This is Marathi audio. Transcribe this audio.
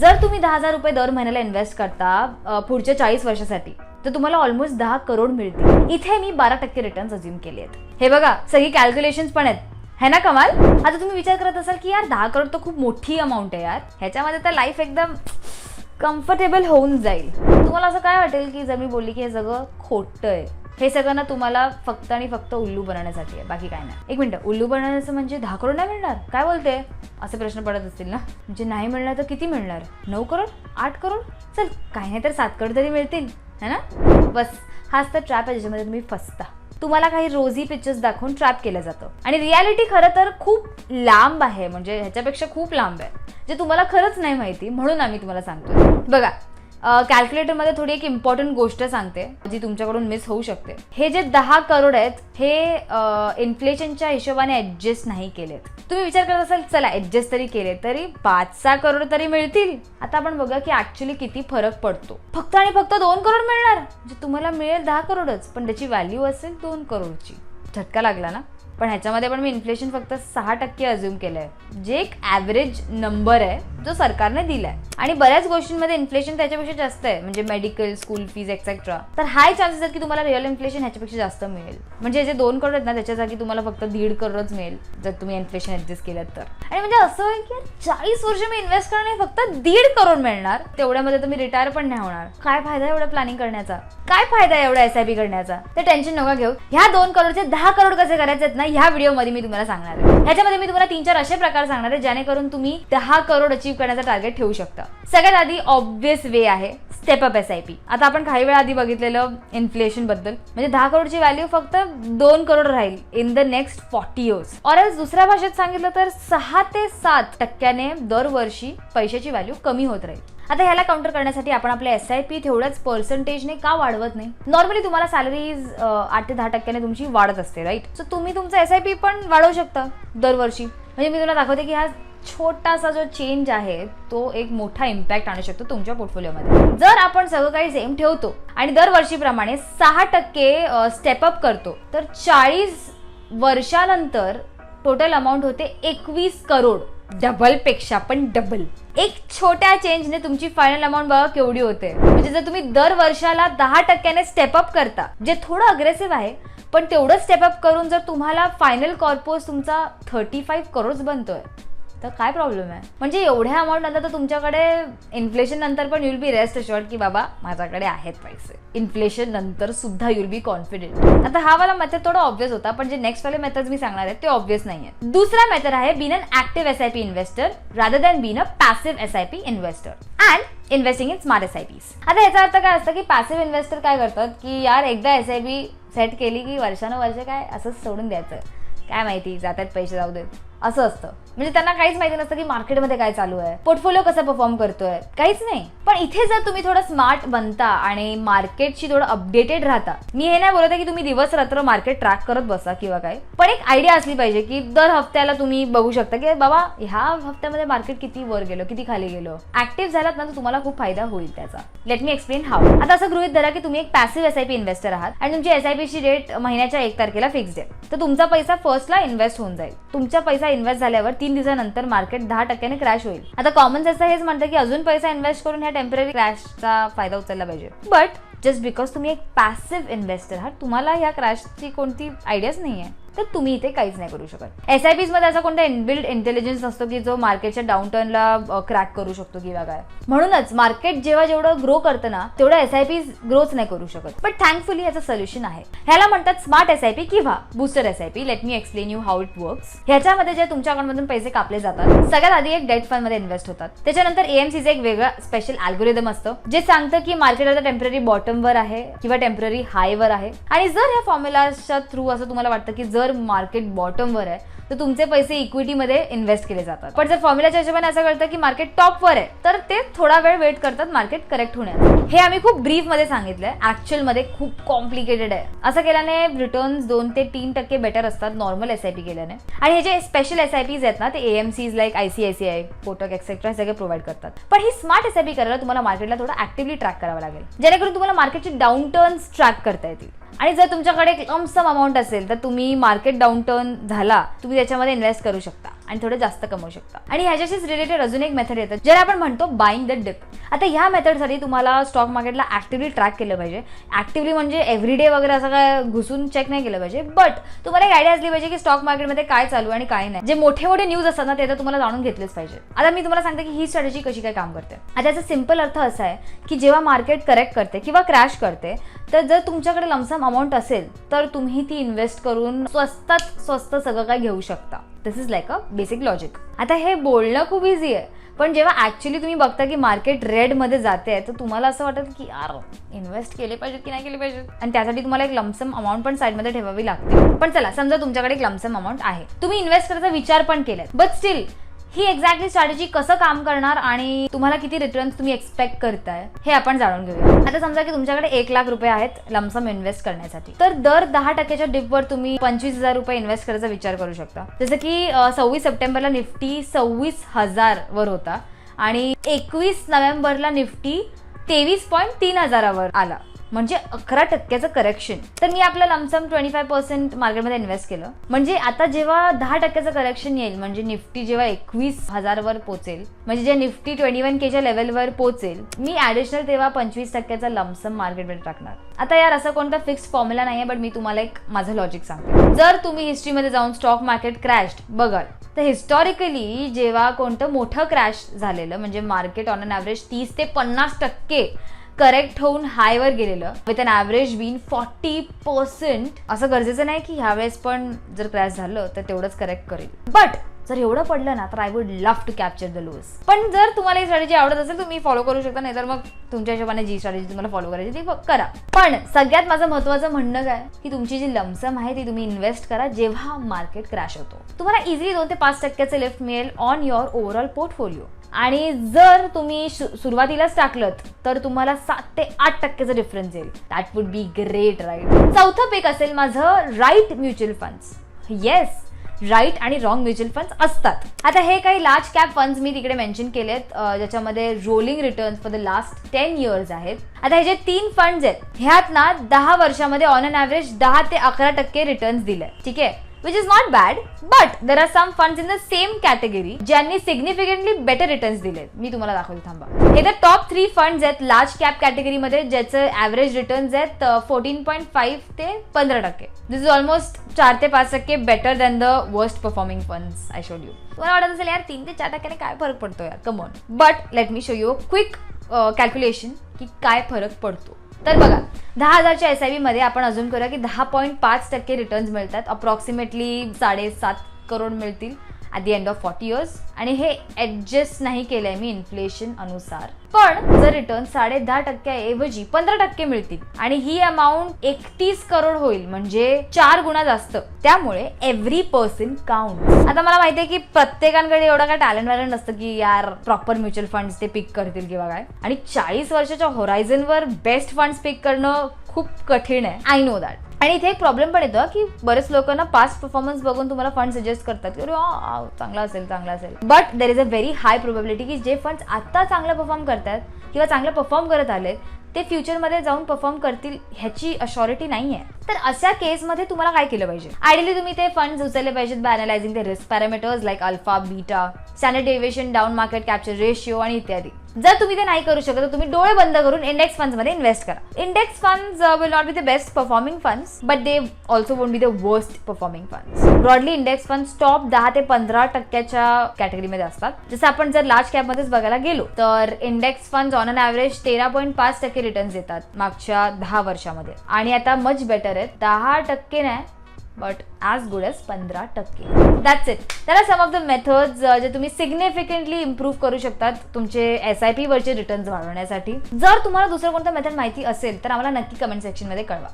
जर तुम्ही दहा हजार रुपये दर महिन्याला इन्व्हेस्ट करता पुढच्या चाळीस वर्षासाठी तर तुम्हाला ऑलमोस्ट दहा करोड मिळतील. इथे मी बारा टक्के रिटर्न अज्युम केले आहेत. हे बघा सगळी कॅल्क्युलेशन पण आहेत. है ना कमाल? आता तुम्ही विचार करत असाल की यार दहा करोड तर खूप मोठी अमाऊंट आहे यार. ह्याच्यामध्ये तर लाईफ एकदम कम्फर्टेबल होऊन जाईल. तुम्हाला असं काय वाटेल की जर मी बोलली की हे सगळं खोटं आहे? हे सगळं ना तुम्हाला फक्त आणि फक्त उल्लू बनवण्यासाठी आहे. बाकी काय नाही. एक मिनिट. उल्लू बनवण्याचं म्हणजे दहा करोड नाही मिळणार? काय बोलते असे प्रश्न पडत असतील ना? म्हणजे नाही मिळणार तर किती मिळणार? नऊ करोड? आठ करोड? चल काही नाही तर सात करोड तरी मिळतील. है ना? बस. हाच तर ट्रॅप आहे ज्याच्यामध्ये तुम्ही फसता. तुम्हाला काही रोजी पिक्चर्स दाखवून ट्रॅप केलं जातं. आणि रियालिटी खरं तर खूप लांब आहे. म्हणजे ह्याच्यापेक्षा खूप लांब आहे. जे तुम्हाला खरंच नाही माहिती म्हणून आम्ही तुम्हाला सांगतो बघा. कॅल्क्युलेटरमध्ये थोडी एक इम्पॉर्टंट गोष्ट सांगते जी तुमच्याकडून मिस होऊ शकते. हे जे दहा करोड आहेत हे इन्फ्लेशनच्या हिशोबाने ऍडजस्ट नाही केलेत. तुम्ही विचार करत असाल चला ऍडजस्ट तरी केले तरी पाच सहा करोड तरी मिळतील. आता आपण बघा की ऍक्च्युली किती फरक पडतो. फक्त आणि फक्त दोन करोड मिळणार म्हणजे तुम्हाला मिळेल दहा करोडच पण त्याची व्हॅल्यू असेल दोन करोडची. झटका लागला ना? पण ह्याच्यामध्ये पण मी इन्फ्लेशन फक्त सहा टक्के अज्युम केलंय. जे एक ॲव्हरेज नंबर आहे जो सरकारने दिलाय. आणि बऱ्याच गोष्टींमध्ये इन्फ्लेशन त्याच्यापेक्षा जास्त आहे. म्हणजे मेडिकल स्कूल फीज एक्सेट्रा तर हाय चान्सेस आहेत की तुम्हाला रिअल इन्फ्लेशन ह्याच्यापेक्षा जास्त मिळेल. म्हणजे जे दोन करोड आहेत ना त्याच्या जागी तुम्हाला फक्त दीड करोडच मिळेल जर तुम्ही इन्फ्लेशन ऍडजस्ट केलं तर. आणि म्हणजे असं आहे की चाळीस वर्ष मी इन्व्हेस्ट करणे फक्त दीड करोड मिळणार. तेवढ्यामध्ये तुम्ही रिटायर पण नाही होणार. काय फायदा एवढा प्लॅनिंग करण्याचा? काय फायदा एवढा एस आय पी करण्याचा? ते टेन्शन नका घेऊ. ह्या दोन करोडचे दहा करोड कसे करायचे आहेत ना ह्या व्हिडिओमध्ये मी तुम्हाला सांगणार आहे. ह्याच्यामध्ये मी तुम्हाला तीन चार असे प्रकार सांगणार आहे जेणेकरून तुम्ही दहा करोड अचीव्ह करण्याचा टार्गेट ठेवू शकता. सगळ्यात आधी ऑब्विस वे आहे step up S I P आता आपण काही वेळा आधी बघितलेलं इन्फ्लेशनबद्दल. म्हणजे दहा करोडची व्हॅल्यू फक्त दोन करोड राहील in the next forty years or else दुसऱ्या भाषेत सांगितलं तर सहा ते सात टक्क्याने दरवर्षी पैशाची व्हॅल्यू कमी होत राहील. आता ह्याला काउंटर करण्यासाठी आपण आपल्या एस आय पी तेवढ्याच पर्सेंटेजने का वाढवत नाही? नॉर्मली तुम्हाला सॅलरीज आठ ते दहा टक्क्याने तुमची वाढत असते राईट सो तुम्ही तुमचं एस आय पी पण वाढवू शकता दरवर्षी. म्हणजे मी तुला दाखवते की हा छोटासा जो चेंज आहे तो एक मोठा इम्पॅक्ट आणू शकतो तुमच्या पोर्टफोलिओमध्ये जर आपण सगळं काही सेम ठेवतो आणि दरवर्षीप्रमाणे सहा टक्के स्टेपअप करतो तर चाळीस वर्षानंतर टोटल अमाऊंट होते एकवीस करोड. डबलपेक्षा पण डबल एक छोट्या चेंजने तुमची फायनल अमाऊंट बघा केवढी होते. म्हणजे जर तुम्ही दर वर्षाला दहा टक्क्याने स्टेपअप करता जे थोडं अग्रेसिव्ह आहे पण तेवढं स्टेपअप करून जर तुम्हाला फायनल कॉर्पोस तुमचा थर्टी फाईव्ह करोड बनतोय तर काय प्रॉब्लेम आहे? म्हणजे एवढ्या अमाऊंट नंतर तर तुमच्याकडे इन्फ्लेशन नंतर पण युल बी रेस्ट अशोर्ड की बाबा माझ्याकडे आहेत पैसे. इन्फ्लेशन नंतर सुद्धा युल बी कॉन्फिडेंट आता हा वाला मेथड थोडा ऑब्विस होता पण जे नेक्स्ट वाले मेथड मी सांगणार आहे ते ऑब्विस नाही आहे दुसरा मेथड आहे being an active S I P investor rather than being a passive S I P investor and investing in smart S I P आता याचा अर्थ काय असतं की पॅसिव्ह इन्व्हेस्टर काय करतात की यार एकदा एस आय पी सेट केली की वर्षानुवर्ष काय असंच सोडून द्यायचं. काय माहिती जातात पैसे जाऊ देत. असं असतं. म्हणजे त्यांना काहीच माहिती नसतं की मार्केटमध्ये काय चालू आहे. पोर्टफोलिओ कसा परफॉर्म करतोय. काहीच नाही. पण इथे जर तुम्ही थोडं स्मार्ट बनता आणि मार्केटशी थोडं अपडेटेड राहता मी हे नाही बोलत आहे की तुम्ही दिवस रात्र मार्केट ट्रॅक करत बसा किंवा काय. पण एक आयडिया असली पाहिजे की दर हफ्त्याला तुम्ही बघू शकता की बाबा ह्या हफ्त्यामध्ये मार्केट किती वर गेलो किती खाली गेलो. ऍक्टिव्ह झालात ना तर तुम्हाला खूप फायदा होईल त्याचा. लेट मी एक्सप्लेन हाव आता असं गृहित धरा की तुम्ही एक passive S I P investor आहात आणि तुमची एस आय डेट महिन्याच्या एक तारखेला फिक्स्ड आहे. तर तुमचा पैसा फर्स्टला इन्व्हेस्ट होऊन जाईल. तुमचा पैसा इन्व्हेस्ट झाल्यावर तीन दिवसानंतर मार्केट दहा टक्क्याने क्रॅश होईल. आता कॉमन सेन्स हेच म्हणतं की अजून पैसा इन्व्हेस्ट करून ह्या टेंपररी क्रॅशचा फायदा उचलला पाहिजे. बट जस्ट बिकॉज तुम्ही एक पॅसिव्ह इन्व्हेस्टर आहात तुम्हाला ह्या क्रॅशची कोणती आयडियाच नाही आहे तर तुम्ही इथे काहीच नाही करू शकत. एस आयमध्ये असा कोणता इनबिल्ड इंटेलिजन्स नसतो की जो मार्केटच्या डाऊन टर्नला क्रॅक करू शकतो किंवा काय. म्हणूनच मार्केट जेव्हा जेवढं ग्रो करतं ना तेवढं एस आय पीज ग्रोच नाही करू शकत. बट थँकफुली याचं सोल्युशन आहे. ह्याला म्हणतात स्मार्ट एस आय पी किंवा booster S I P let me explain you how it works ह्याच्यामध्ये जे तुमच्या अकाउंटमधून पैसे कापले जातात सगळ्यात आधी एक डेट फंडमध्ये इन्व्हेस्ट होतात. त्याच्यानंतर एएमसीचं एक वेगळं स्पेशल अल्गोरिदम असतं जे सांगतं की मार्केट आता टेंपररी बॉटमवर आहे किंवा टेंपररी हायवर आहे. आणि जर ह्या फॉर्म्युलाच्या थ्रू असं तुम्हाला वाटतं की जर मार्केट बॉटमवर आहे तर तुमचे पैसे इक्विटीमध्ये इन्व्हेस्ट केले जातात. पण जर फॉर्म्युलाच्या हिशोबाने असं कळतं की मार्केट टॉपवर आहे तर ते थोडा वेळ वेट करतात मार्केट करेक्ट होण्यास हे आम्ही खूप ब्रीफमध्ये सांगितलंय. ऍक्च्युअलमध्ये खूप कॉम्प्लिकेटेड आहे. असं केल्याने रिटर्न्स दोन ते तीन टक्के बेटर असतात नॉर्मल एस आय पी केल्याने. आणि हे जे स्पेशल एस आय पीज आहेत ना ते AMCs like ICICI Kotak etcetera हे सगळे प्रोव्हाइड करतात. पण ही स्मार्ट एस आय पी करायला तुम्हाला मार्केटला थोडं ऍक्टिव्हली ट्रॅक करावं लागेल. जेणेकरून तुम्हाला मार्केटची डाऊन टर्न्स ट्रॅक करता येतील. आणि जर तुमच्याकडे लमसम अमाऊंट असेल तर तुम्ही मार्केट डाऊन टर्न झाला तुम्ही त्याच्यामध्ये इन्व्हेस्ट करू शकता आणि थोडं जास्त कमवू शकता. आणि ह्याच्याशीच रिलेटेड अजून एक मेथड येतं ज्याला आपण म्हणतो बाईंग द डिप आता ह्या मेथडसाठी तुम्हाला स्टॉक मार्केटला ऍक्टिव्हली ट्रॅक केलं पाहिजे. ॲक्टिव्हली म्हणजे एव्हरीडे वगैरे असं काय घुसून चेक नाही केलं पाहिजे. बट तुम्हाला एक आयडिया असली पाहिजे की स्टॉक मार्केटमध्ये काय चालू आणि काय नाही. जे मोठे मोठे न्यूज असतात ना ते तर तुम्हाला जाणून घेतलेच पाहिजे. आता मी तुम्हाला सांगते की ही स्ट्रॅटेजी कशी काय काम करते. आता याचा सिंपल अर्थ असा आहे की जेव्हा मार्केट करेक्ट करते किंवा क्रॅश करते तर जर तुमच्याकडे लमसम अमाऊंट असेल तर तुम्ही ती इन्व्हेस्ट करून स्वस्तात स्वस्त सगळं काय घेऊ शकता. This is like a basic logic आता हे बोलणं खूप इझी आहे. पण जेव्हा ॲक्च्युली तुम्ही बघता की मार्केट रेडमध्ये जाते तर तुम्हाला असं वाटत की यार इन्व्हेस्ट केले पाहिजे की नाही केले पाहिजे आणि त्यासाठी तुम्हाला एक लमसम अमाऊंट पण साईडमध्ये ठेवावी लागते. पण चला समजा तुमच्याकडे एक लमसम अमाऊंट आहे. तुम्ही इन्व्हेस्ट करायचा विचार पण केलाय. बट स्टील ही एक्झॅक्टली स्ट्रॅटेजी कसं काम करणार आणि तुम्हाला किती रिटर्न्स तुम्ही एक्सपेक्ट करताय हे आपण जाणून घेऊया. आता समजा की तुमच्याकडे एक लाख रुपये आहेत लमसम इन्व्हेस्ट करण्यासाठी. तर दर दहा टक्क्याच्या डिपवर तुम्ही पंचवीस हजार रुपये इन्व्हेस्ट करायचा विचार करू शकता. जसं की सव्वीस सप्टेंबरला निफ्टी सव्वीस हजार वर होता आणि एकवीस नोव्हेंबरला निफ्टी तेवीस पॉईंट तीन हजारावर आला. म्हणजे अकरा टक्क्याचं करेक्शन तर मी आपलं lump sum twenty five percent मार्केटमध्ये इन्व्हेस्ट केलं. म्हणजे आता जेव्हा दहा टक्क्याचं करेक्शन येईल म्हणजे निफ्टी जेव्हा एकवीस हजारवर पोचेल म्हणजे जे निफ्टी ट्वेंटी वन केच्या लेवलवर पोचेल मी ऍडिशनल तेव्हा पंचवीस टक्क्याचा लमसम मार्केटमध्ये टाकणार. आता यार असा कोणता फिक्स फॉर्म्युला नाही आहे बट मी तुम्हाला एक माझं लॉजिक सांगते. जर तुम्ही हिस्ट्रीमध्ये जाऊन स्टॉक मार्केट क्रॅश बघाल तर हिस्टॉरिकली जेव्हा कोणतं मोठं क्रॅश झालेलं म्हणजे मार्केट ऑन अन ॲव्हरेज तीस ते पन्नास टक्के करेक्ट होऊन हायवर गेलेलं. With an average being forty percent असं गरजेचं नाही की ह्यावेळेस पण जर क्रॅश झालं तर तेवढंच करेक्ट करेल. बट जर एवढं पडलं ना तर I would love to capture the lows पण जर तुम्हाला ही स्ट्रॅटेजी आवडत असेल तुम्ही फॉलो करू शकता नाही तर मग तुमच्या हिशोबाने जी स्ट्रॅटेजी तुम्हाला फॉलो करायची ती करा. पण सगळ्यात माझं महत्वाचं म्हणणं काय? की तुमची जी लमसम आहे ती तुम्ही इन्व्हेस्ट करा जेव्हा मार्केट क्रॅश होतो. तुम्हाला इझिली दोन ते पाच टक्क्याचे लिफ्ट मिळेल ऑन युअर ओव्हरऑल पोर्टफोलिओ आणि जर तुम्ही सुरुवातीलाच टाकलं तर तुम्हाला सात ते आठ टक्क्याचं डिफरन्स येईल. That would be great right चौथं पेक असेल माझं right mutual funds yes right आणि रॉंग म्युच्युअल फंड्स असतात. आता हे काही लार्ज कॅप फंड्स मी तिकडे मेन्शन केलेत ज्याच्यामध्ये rolling returns for the last ten years आहेत. आता हे जे तीन फंड्स आहेत ह्यात ना दहा वर्षामध्ये ऑन अन ॲव्हरेज दहा ते अकरा टक्के रिटर्न्स दिले ठीक आहे? Which is not bad but there are some funds in the same category ज्यांनी significantly बेटर रिटर्न्स दिले मी तुम्हाला दाखवते थांबा. हे तर टॉप थ्री फंड्स आहेत लार्ज कॅप कॅटेगरीमध्ये ज्याचं ॲव्हरेज रिटर्न्स आहेत फोर्टीन पॉईंट फाईव्ह ते पंधरा टक्के. दिस इज ऑलमोस्ट चार ते पाच टक्के better than the worst performing funds I showed you तुम्हाला वाटत असेल यार तीन ते चार टक्क्याने काय फरक पडतो यार? Come on but let me show you quick calculation की काय फरक पडतो. तर बघा दहा हजारच्या एस आय व्ही मध्ये आपण अजून करूया की दहा पॉईंट पाच टक्के रिटर्न्स मिळतात. अप्रॉक्सिमेटली साडेसात करोड मिळतील. At the end of forty years आणि हे ॲडजस्ट नाही केलंय मी इन्फ्लेशन अनुसार. पण जर रिटर्न साडे दहा टक्क्याऐवजी पंधरा टक्के मिळतील आणि ही अमाऊंट एकतीस करोड होईल म्हणजे चार गुणा जास्त त्यामुळे एव्हरी पर्सन काउंट आता मला माहिती आहे की प्रत्येकांकडे एवढं काय टॅलेंट वॅलेंट नसतं की यार प्रॉपर म्युच्युअल फंड्स ते पिक करतील किंवा काय. आणि चाळीस वर्षाच्या होरायझनवर बेस्ट फंड्स पिक करणं खूप कठीण आहे. आय नो दॅट आणि इथे एक प्रॉब्लेम पण येतो की बरेच लोकांना पास्ट परफॉर्मन्स बघून तुम्हाला फंड सजेस्ट करतात की अरे चांगला असेल चांगला असेल. But there is a very high probability की जे फंड्स आता चांगलं परफॉर्म करतात किंवा चांगलं परफॉर्म करत आले ते फ्युचरमध्ये जाऊन परफॉर्म करतील ह्याची अशॉरिटी नाही आहे तर अशा केसमध्ये तुम्हाला काय केलं पाहिजे? आयडियली तुम्ही ते फंड्स उचलले पाहिजेत by analysing the risk parameters like alpha beta standard deviation down market capture ratio आणि इत्यादी. जर तुम्ही ते नाही करू शकत तर तुम्ही डोळे बंद करून इंडेक्स फंड्समध्ये इन्व्हेस्ट करा. Index funds will not be the best performing funds but they also won't be the worst performing funds broadly index fund stop दहा ते पंधरा टक्क्याच्या कॅटेगरीमध्ये असतात. जसं आपण जर लार्ज कॅप मध्येच बघायला गेलो तर index fund on an average तेरा पॉईंट पाच टक्के रिटर्न्स देतात मागच्या दहा वर्षामध्ये. आणि आता मच बेटर आहेत. दहा टक्के नाही बट ॲज गुड एज पंधरा टक्के. दॅट्स इट तर सम ऑफ द मेथड्स जे तुम्ही सिग्निफिकंटली इम्प्रूव्ह करू शकतात तुमचे एस आय पी वरचे रिटर्न्स वाढवण्यासाठी. जर तुम्हाला दुसरं कोणतं मेथड माहिती असेल तर आम्हाला नक्की कमेंट सेक्शनमध्ये कळवा.